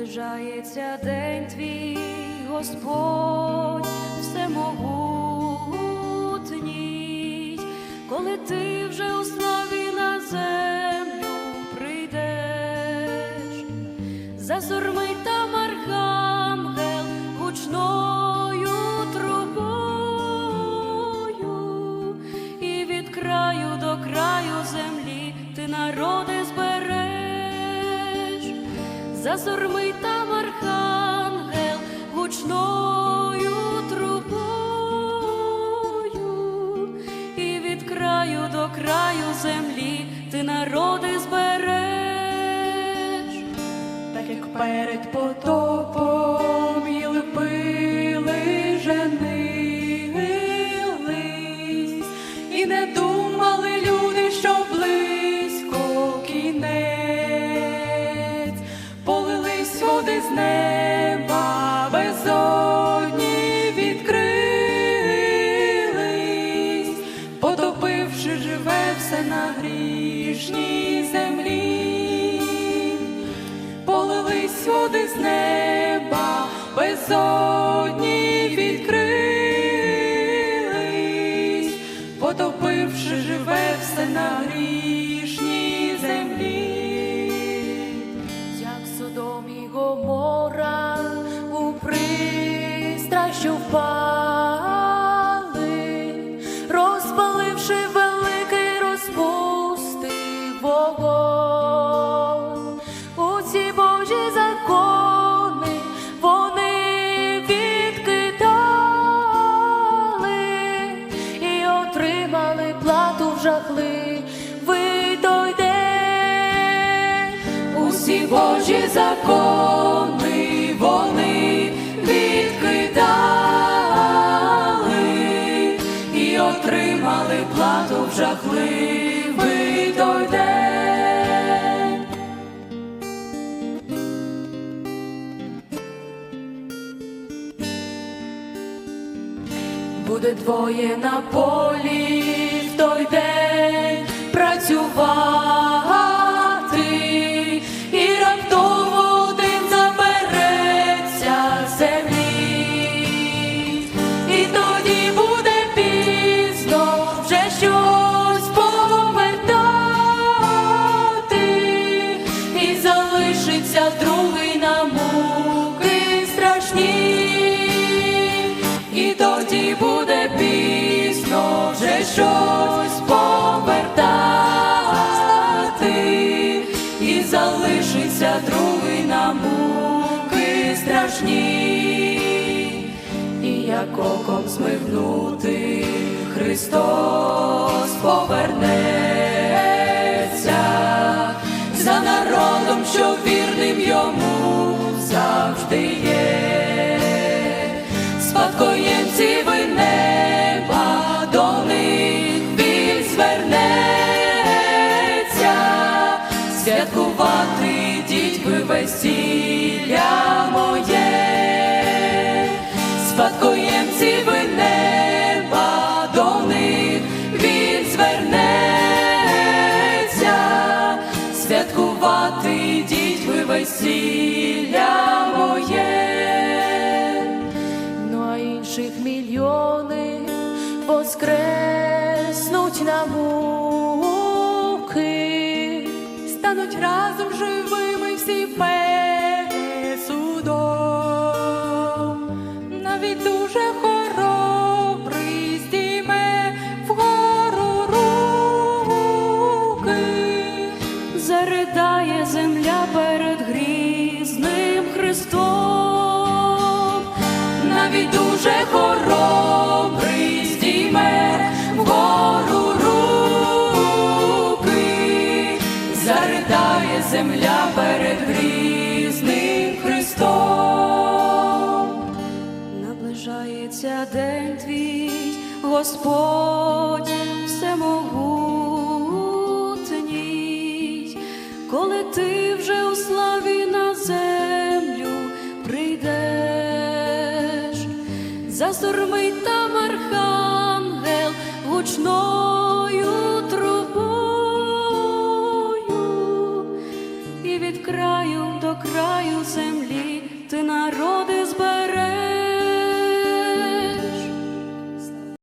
наближається день твій, Господь, всемогутній, коли ти вже у славі на землю прийдеш, зазурми там засурмить там архангел гучною трубою, і від краю до краю землі ти народи збереш. так як перед потопом на грішній землі. Полились води з неба, безодні Усі Божі закони вони відкидали і отримали плату в жахливий той день. Буде двоє на полі в той день працювати, залишиться другий на муки страшні, і як оком змигнути Христос повернеться. За народом, що вірним йому завжди є. Спадкоємці святкувати йдіть ви весілля моє, спадкоємці ви неба, до них він звернеться, святкувати дітьми весілля стануть разом живими всі перед судом. Навіть дуже хоробрий здійме вгору руки. Заридає земля перед грізним Христом. Навіть дуже хоробрий земля перед грізним Христом. Наближається день твій, Господь всемогутній, коли ти вже у славі на землю прийдеш, засурмить там архангел гучною